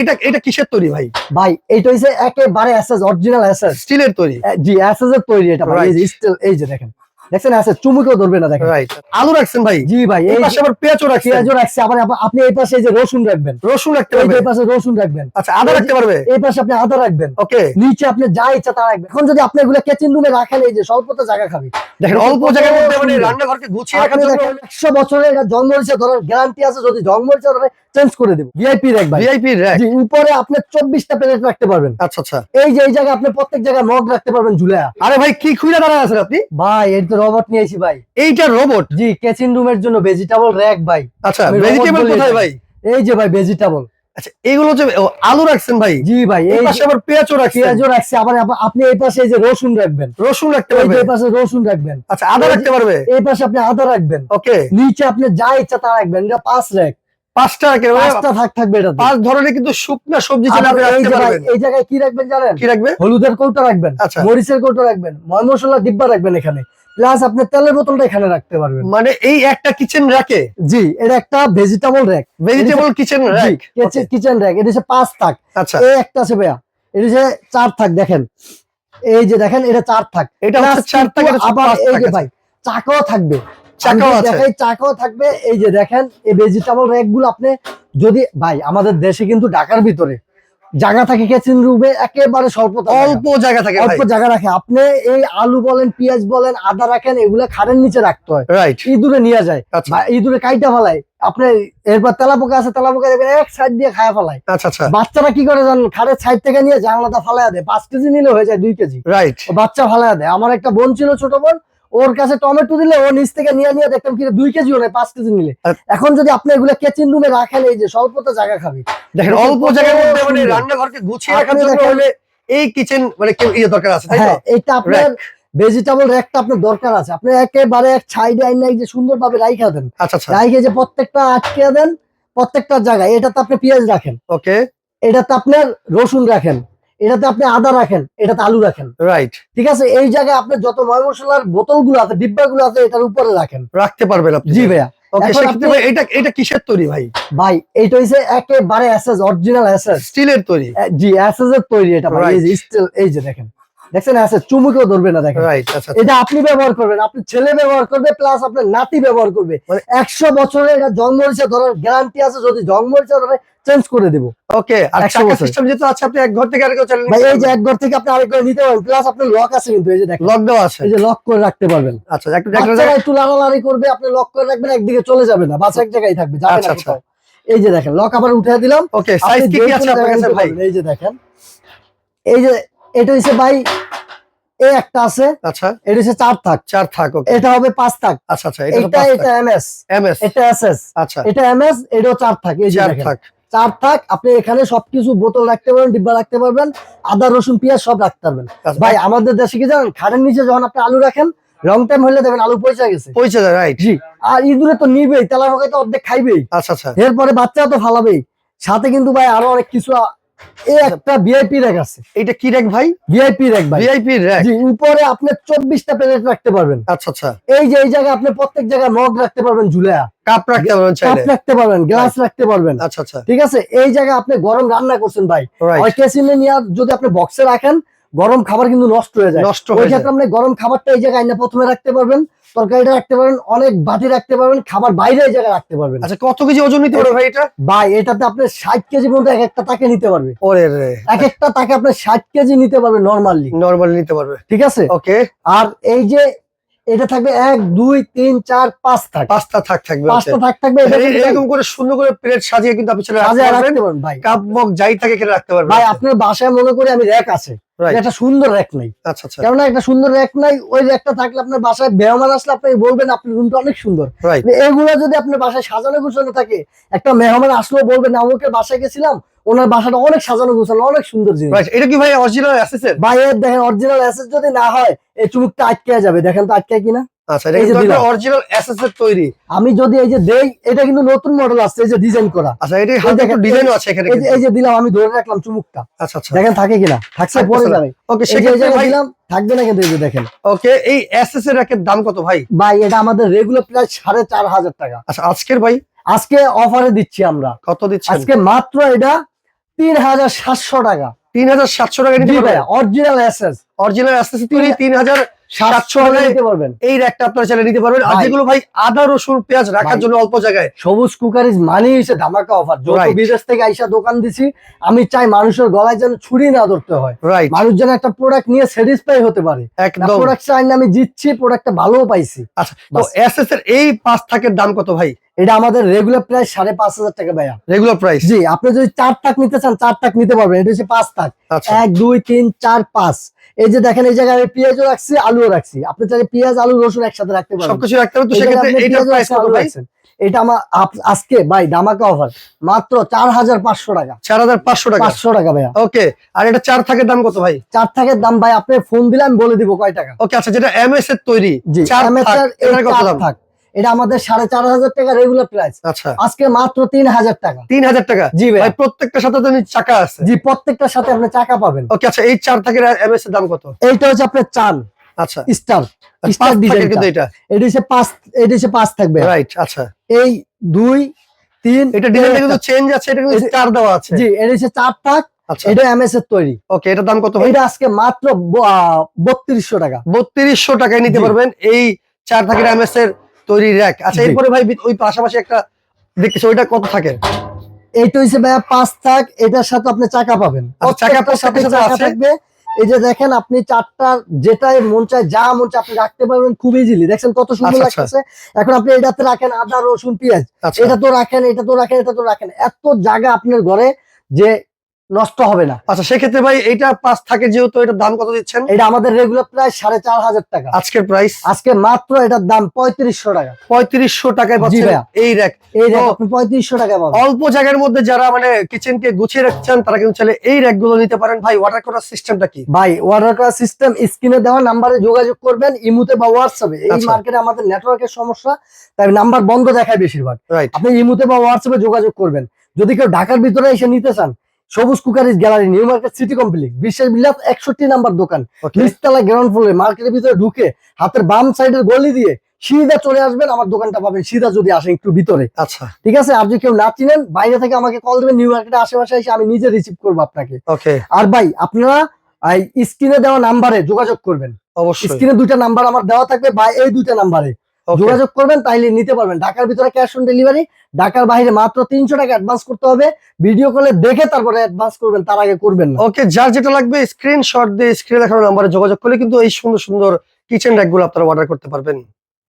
এটা এটা কিসের তৈরি ভাই? ভাই এটা হইছে একেবারে এসএস অরিজিনাল এসএস। স্টিলের তৈরি? জি এসএস এর তৈরি এটা ভাই এই যে স্টিল এই যে দেখেন। দেখছেন এসএস চুমুকেও ধরবে না দেখেন। আলু রাখছেন ভাই? জি ভাই এই পাশে আবার পেঁয়াজও রাখছেন। পেঁয়াজও রাখছে আবার আপনি এই পাশে যে রসুন রাখবেন। রসুন রাখতে পারবে? এই পাশে রসুন রাখবেন। আচ্ছা আদা রাখতে পারবে? এই পাশে আপনি আদা রাখবেন। ওকে। নিচে আপনি যা ইচ্ছা তা রাখবেন। এখন যদি আপনি এগুলো কিচেন রুমে রাখেন এই যে স্বল্পতা জায়গা খাবে। দেখেন অল্প জায়গার মধ্যে মানে রান্নাঘরকে গুছিয়ে রাখার জন্য দেখেন একশো বছরে এটা জন্ম হয়েছে ধরার গ্যারান্টি আছে যদি জন্ম হয়েছে ধরে চেঞ্জ করে দেবো। ভিআইপি রাখ ভাই। ভিআইপি র‍্যাক জি উপরে আপনি চব্বিশটা প্লেট রাখতে পারবেন। আচ্ছা আচ্ছা। এই যে এই জায়গায় আপনি প্রত্যেক জায়গায় মগ রাখতে পারবেন ঝুলা আরে ভাই কি খুঁজে দাঁড়ায় আছেন আপনি? ভাই এই রবট নিয়েছি ভাই। এইটা রোবট জি কিচেন রুমের জন্য ভেজিটেবল র্যাক ভাই। আচ্ছা ভেজিটেবল কোথায় ভাই? এই যে ভাই ভেজিটেবল আচ্ছা এগুলো ও, আলু রাখছেন ভাই? জি ভাই এই পাশে আবার পেঁয়াজও রাখছেন? পেঁয়াজও রাখছে আবার আপনি এই পাশে এই যে রসুন রাখবেন। রসুন রাখতে এই পারবে? যে এই পাশে রসুন রাখবেন। আচ্ছা আদা রাখতে পারবে? এই পাশে আপনি আদা রাখবেন। ওকে। নিচে আপনি যা ইচ্ছা তা রাখবেন এটা পাঁচ র্যাক পাঁচটা পাঁচটা থাক থাকবে এটা পাঁচ ধরনের কিন্তু শুকনো সবজি ছিল আপনি এই রাখতে পারবেন। এই জায়গায় কি রাখবেন জানেন? কি রাখবে? হলুদের কৌটা রাখবেন আচ্ছা। মরিচের কৌটা রাখবেন ময় মশলা ডিব্বা রাখবেন এখানে। প্লাস আপনি তেলের বোতলটা এখানে রাখতে পারবেন। মানে এই একটা কিচেন রাখে জি এটা একটা vegetable rack vegetable kitchen rack kitchen rack এটা হচ্ছে পাঁচ থাক। আচ্ছা। এই একটা আছে ভাইয়া এটা হচ্ছে চার থাক দেখেন। এই যে দেখেন এটা চার থাক। এটা হচ্ছে চার টাকা আবার এই যে ভাই চাকাও থাকবে। চাকাও আছে। চাকাও থাকবে। এই যে দেখেন এই ভেজিটেবল র্যাকগুলো আপনি যদি ভাই আমাদের দেশে কিন্তু ঢাকার ভিতরে জায়গা থাকে কিচেন রুমে একেবারে স্বল্প অল্প জায়গা থাকে অল্প জায়গা রাখে। আপনি এই আলু বলেন পেঁয়াজ বলেন আদা রাখেন এগুলা খাড়ের নিচে রাখতে হয়। রাইট ইঁদুরে নিয়ে যায়। আচ্ছা। ইঁদুরে কাইটা ফেলায়। আপনি এরপর তেলাপোকা আছে তেলাপোকা দেখবেন এক সাইড দিয়ে খায়া ফেলায়। আচ্ছা আচ্ছা। বাচ্চারা কি করে জানেন? খাড়ের সাইড থেকে নিয়ে জানলাটা ফালাইয়া দেয়। পাঁচ কেজি নিলে হয়ে যায় দুই কেজি। রাইট বাচ্চা ফালাইয়া দেয়। আমার একটা বোন ছিল ছোট বোন ওর কাছে টমেটো দিলে ও নিচ থেকে নিয়ে নিয়ে দেখতাম কি দুই কেজিও নেই পাঁচ কেজি নিলে। এখন যদি আপনি এগুলো কিচেন রুমে রাখেন এই যে স্বল্পতা জায়গা খাবে। দেখেন অল্প জায়গার মধ্যে মানে রান্নাঘরকে গুছিয়ে রাখার জন্য হলে এই কিচেন মানে কেউ ইয়ে দরকার আছে তাই তো? হ্যাঁ এটা আপনার ভেজিটেবল র্যাকটা আপনার দরকার আছে। আপনি একেবারে এক সাইডে আইন নাই যে সুন্দরভাবে রাইখা দেন। আচ্ছা আচ্ছা। রাইখে যে প্রত্যেকটা আটকে দেন প্রত্যেকটা জায়গায়। এটাতে আপনি পেঁয়াজ রাখেন। ওকে এটাতে আপনার রসুন রাখেন। এটাতে আপনি আদা রাখেন এটাতে আলু রাখেন। রাইট ঠিক আছে? এই জায়গায় আপনি যত ময় মশলার বোতলগুলো আছে ডিব্বা গুলো আছে এটার উপরে রাখেন। রাখতে পারবেন আপনি। জি ভাইয়া। এটা এটা কিসের তৈরি ভাই? ভাই এটা একেবারে অ্যাসেস অরিজিনাল অ্যাসেস স্টিলের তৈরি? জি অ্যাসেস এর তৈরি এটা ভাই। এই যে স্টিল এই যে দেখেন। দেখছেন এসএস চুমুকেও ধরবে না দেখেন। আচ্ছা আচ্ছা। এটা আপনি ব্যবহার করবেন আপনি ছেলে ব্যবহার করবে প্লাস আপনার নাতি ব্যবহার করবে। মানে- একশো বছরে এটা জন্ম হয়েছে ধরার গ্যারান্টি আছে যদি জন্ম হয়েছে ধরে চেঞ্জ করে দেবো। ওকে আর 100 চাকা বছর। সিস্টেম যেহেতু আছে আপনি এক ঘর থেকে আরেক চালিয়ে ভাই এই যে এক ঘর থেকে আপনি আরেক ঘরে নিতে পারবেন প্লাস আপনার লক আছে কিন্তু এই যে দেখেন। লক দেওয়া আছে। এই যে লক করে রাখতে পারবেন। আচ্ছা একটা লাড়ালাড়ি করবে আপনি লক করে রাখবেন একদিকে চলে যাবে না বাচ্চা এক জায়গায় থাকবে যাবে আচ্ছা, না আচ্ছা। কোথাও। এই যে দেখেন লক আবার উঠে দিলাম। ওকে সাইজ কি কি আছে আপনার কাছে ভাই? এই যে দেখেন এই যে এটা হচ্ছে ভাই এই একটা আছে। আচ্ছা। এটা হচ্ছে চার থাক। চার থাক এটা হবে পাঁচ থাক। আচ্ছা আচ্ছা এটা এটা এমএস এমএস এটা এসএস আচ্ছা। এটা এমএস এটাও চার থাক। এই চার থাক। চার থাক আপনি এখানে সবকিছু বোতল রাখতে পারবেন ডিব্বা রাখতে পারবেন আদা রসুন পেঁয়াজ সব রাখতে পারবেন। আচ্ছা, ভাই আমাদের দেশে কি জানেন খাড়ের নিচে যখন আপনি আলু রাখেন লং টাইম হলে দেখবেন আলু পয়সা গেছে। পৌঁছে যায় রাইট জি। আর ইঁদুরে তো নিবেই তেলা পোকায় তো অর্ধেক খাইবেই। আচ্ছা আচ্ছা। এরপরে বাচ্চা তো ফালাবেই। সাথে কিন্তু ভাই আরও অনেক কিছু একটা ভিআইপি র্যাক আছে। এইটা কি র্যাক ভাই? ভিআইপি র্যাক ভাই। ভিআইপি র্যাক জি উপরে আপনি চব্বিশটা প্লেট রাখতে পারবেন। আচ্ছা আচ্ছা। এই যে এই জায়গায় আপনি প্রত্যেক জায়গায় মগ রাখতে পারবেন ঝুলা কাপ রাখতে পারবেন কাপ রাখতে পারবেন গ্লাস রাখতে পারবেন। আচ্ছা আচ্ছা। ঠিক আছে? এই জায়গায় আপনি গরম রান্না করছেন ভাই। কেসিনে নিয়ে যদি আপনি বক্সে রাখেন গরম খাবার কিন্তু নষ্ট হয়ে যায়। নষ্ট ওই হয়ে ক্ষেত্রে আপনি গরম খাবারটা এই জায়গায় এনে প্রথমে রাখতে পারবেন। তরকারিটা রাখতে পারবেন অনেক বাটি রাখতে পারবেন খাবার বাইরে এই জায়গায় রাখতে পারবেন। আচ্ছা কত কেজি ওজন নিতে পারবে ভাই এটা ভাই এটাতে আপনি ষাট কেজি পর্যন্ত এক একটা তাকে নিতে পারবে। ওরে রে। এক একটা তাকে আপনি ষাট কেজি নিতে পারবে নর্মালি নর্মালি নিতে পারবে। ঠিক আছে? ওকে আর এই যে এটা থাকবে এক দুই তিন চার পাঁচ থাক। পাঁচটা থাক থাকবে পাঁচটা থাক থাকবে এরকম করে সুন্দর করে প্লেট সাজিয়ে কিন্তু আপনি সাজিয়ে রাখতে পারবেন। ভাই। কাপ মগ যাই থাকে এখানে রাখতে পারবেন। ভাই আপনার বাসায় মনে করি আমি র্যাক আছে. একটা সুন্দর র্যাক নাই। আচ্ছা আচ্ছা। কেননা একটা সুন্দর র্যাক নাই ওই র্যাকটা থাকলে আপনার বাসায় মেহমান আসলে আপনি বলবেন আপনার রুমটা অনেক সুন্দর। এগুলো যদি আপনার বাসায় সাজানো গুছানো থাকে একটা মেহমান আসলেও বলবেন অমুকের বাসায় গেছিলাম ওনার বাসাটা অনেক সাজানো গুছানো অনেক সুন্দর জিনিস। এটা কি ভাই অরিজিনাল অ্যাসেসের ভাইয়ের দেখেন অরিজিনাল অ্যাসেস যদি না হয় এই চুমুকটা আটকে যাবে। দেখেন তো আটকে কিনা? আচ্ছা আমি যদি এই যে দেই এটা কিন্তু নতুন মডেল আসছে এই যে ডিজাইন করা। আচ্ছা এটা হালকা দেখেন, আছে এখানে এই যে দিলাম আমি ধরে রাখলাম চুমুকটা। আচ্ছা আচ্ছা। দেখেন থাকে কিনা? থাকছে পরে যাবে। ওকে সেক্ষেত্রে দিলাম থাকবে না কিন্তু এই যে দেখেন। ওকে এই অ্যাসেসের র্যাকের দাম কত ভাই? ভাই এটা আমাদের রেগুলার প্রায় সাড়ে চার হাজার টাকা। আচ্ছা আজকের ভাই? আজকে অফারে দিচ্ছি আমরা। কত দিচ্ছি আজকে মাত্র এটা তিন হাজার সাতশো টাকা। তিন হাজার সাতশো টাকা নিতে পারবেন? অরিজিনাল এসএস অরিজিনাল অ্যাসেসরি তৈরি তিন হাজার সাতশো টাকা নিতে পারবেন। এই র্যাকটা আপনারা চাইলে নিতে পারবেন। আর। যেগুলো ভাই আদা রসুন পেঁয়াজ রাখার জন্য অল্প জায়গায়। সবুজ কুকারিজ মানি হয়েছে ধামাকা অফার বিদেশ থেকে আইসা দোকান দিছি আমি চাই মানুষের গলায় যেন ছুরি না ধরতে হয়। রাইট মানুষ যেন একটা প্রোডাক্ট নিয়ে স্যাটিসফাই হতে পারে। একদম। প্রোডাক্ট চাই না আমি জিতছি প্রোডাক্টটা ভালোও পাইছি। আচ্ছা তো। এসএস এর এই পাঁচ থাকের দাম কত ভাই? এটা আমাদের রেগুলার প্রাইস সাড়ে পাঁচ হাজার টাকা ভাইয়া। রেগুলার প্রাইস জি আপনি যদি চার টাক নিতে চান চার টাক নিতে পারবেন। এটা হচ্ছে পাঁচ টাক আচ্ছা। এক দুই তিন চার পাঁচ। এই যে দেখেন এই জায়গায় আমি পেঁয়াজও রাখছি আলুও রাখছি। আপনি চাইলে পেঁয়াজ আলু রসুন একসাথে রাখতে পারবেন। সবকিছু রাখতে হবে তো সেক্ষেত্রে পেঁয়াজও প্রাইস কত ভাই? এটা আমার আজকে ভাই ধামাকা অফার মাত্র চার হাজার পাঁচশো টাকা। চার হাজার পাঁচশো টাকা। পাঁচশো টাকা ভাইয়া। ওকে আর এটা চার থাকের দাম কত ভাই? চার থাকের দাম ভাই আপনি ফোন দিলে আমি বলে দিব কয় টাকা। ওকে আচ্ছা যেটা এমএস এর তৈরি জি চার থাক এই এটার কত দাম? থাক। এটা আমাদের সাড়ে চার হাজার টাকা রেগুলার প্রাইস আচ্ছা। আজকে মাত্র তিন হাজার টাকা। তিন হাজার টাকা? জি ভাই প্রত্যেকটার সাথে চাকা আছে। জি প্রত্যেকটার সাথে আপনি চাকা পাবেন। ওকে আচ্ছা এই চার থাকের এমএস এর দাম কত? এইটা হচ্ছে আপনার চান আচ্ছা। স্টার। স্টার ডিজাইন কিন্তু এটা। এটা হচ্ছে পাঁচ এটা হচ্ছে পাঁচ থাকবে। রাইট আচ্ছা। এই দুই তিন এটা ডিজাইনটা কিন্তু চেঞ্জ আছে এটা কিন্তু স্টার দেওয়া আছে। জি এটা হচ্ছে চার টাক আচ্ছা। এটা এমএস এর তৈরি। ওকে এটার দাম কত এটা আজকে মাত্র বত্রিশশো টাকা। বত্রিশশো টাকায় নিতে পারবেন। এই চার থাকের এমএস এর তৈরি র্যাক। আচ্ছা এরপরে ভাই ওই পাশাপাশি একটা দেখতেছি ওইটা কত থাকে? এইটা ভাইয়া পাঁচ থাক এটার সাথে আপনি চাকা পাবেন। আচ্ছা, চাকা সাথে চাকা? থাকবে। এই যে দেখেন আপনি চারটা যেটাই মন চায় যা মন চায় আপনি রাখতে পারবেন খুব ইজিলি দেখছেন কত সুন্দর আচ্ছা। লাগতেছে? এখন আপনি এটাতে রাখেন আদা রসুন পেঁয়াজ। আচ্ছা। এটা তো রাখেন এটা তো রাখেন এটা তো রাখেন। এত জায়গা আপনার ঘরে যে নষ্ট হবে না। আচ্ছা সেক্ষেত্রে ভাই এইটা পাঁচ থাকে যেহেতু এটার দাম কত দিচ্ছেন? এটা আমাদের রেগুলার প্রায় সাড়ে চার হাজার টাকা। আজকের প্রাইস আজকে মাত্র এটার দাম পঁয়ত্রিশশো টাকা। পঁয়ত্রিশশো টাকায় ভাইয়া। এই র্যাক এই পঁয়ত্রিশশো টাকা অল্প জায়গার মধ্যে যারা মানে কিচেন কে গুছিয়ে রাখছেন তারা কিন্তু চাইলে এই র্যাকগুলো নিতে পারেন। ভাই ওয়াটার করার সিস্টেমটা কি? ভাই অর্ডার করার সিস্টেম স্ক্রিনে দেওয়া নাম্বারে যোগাযোগ করবেন ইমুতে বা হোয়াটসঅ্যাপে এই আচ্ছা। মার্কেটে আমাদের নেটওয়ার্কের সমস্যা তাই নাম্বার বন্ধ দেখায় বেশিরভাগ। আপনি ইমুতে বা হোয়াটসঅ্যাপে যোগাযোগ করবেন। যদি কেউ ঢাকার ভিতরে এসে নিতে চান Sabuj cookeries gallery new market city complex বিশ্বের বিলাস একষট্টি নাম্বার দোকান। নিচতলা গ্রাউন্ড ফ্লোরে মার্কেটের ভিতরে ঢুকে হাতের বাম সাইডের গলি দিয়ে সিধা চলে আসবেন আমার দোকানটা পাবেন সিধা যদি আসেন একটু ভিতরে। আচ্ছা। ঠিক আছে? যদি কেউ না চিনেন বাইরে থেকে আমাকে কল দেবেন নিউ মার্কেটের আশেপাশে এসে আমি নিজে রিসিভ করব আপনাকে। আর ভাই আপনারা স্ক্রিনে দেওয়া নাম্বারে যোগাযোগ করবেন। অবশ্যই। স্ক্রিনে দুইটা নাম্বার আমার দেওয়া থাকবে বা এই দুইটা নাম্বারে. যোগাযোগ করবেন তাইলে নিতে পারবেন। ঢাকার ভিতরে ক্যাশ অন ডেলিভারি ঢাকার বাইরে মাত্র তিনশো টাকা অ্যাডভান্স করতে হবে। ভিডিও কলে দেখে তারপরে অ্যাডভান্স করবেন তার আগে করবেন না। ওকে যার যেটা লাগবে স্ক্রিনশট দিয়ে স্ক্রিনে দেখানো নাম্বারে যোগাযোগ করলে কিন্তু এই সুন্দর সুন্দর কিচেন ব্যাগগুলো গুলো আপনারা অর্ডার করতে পারবেন।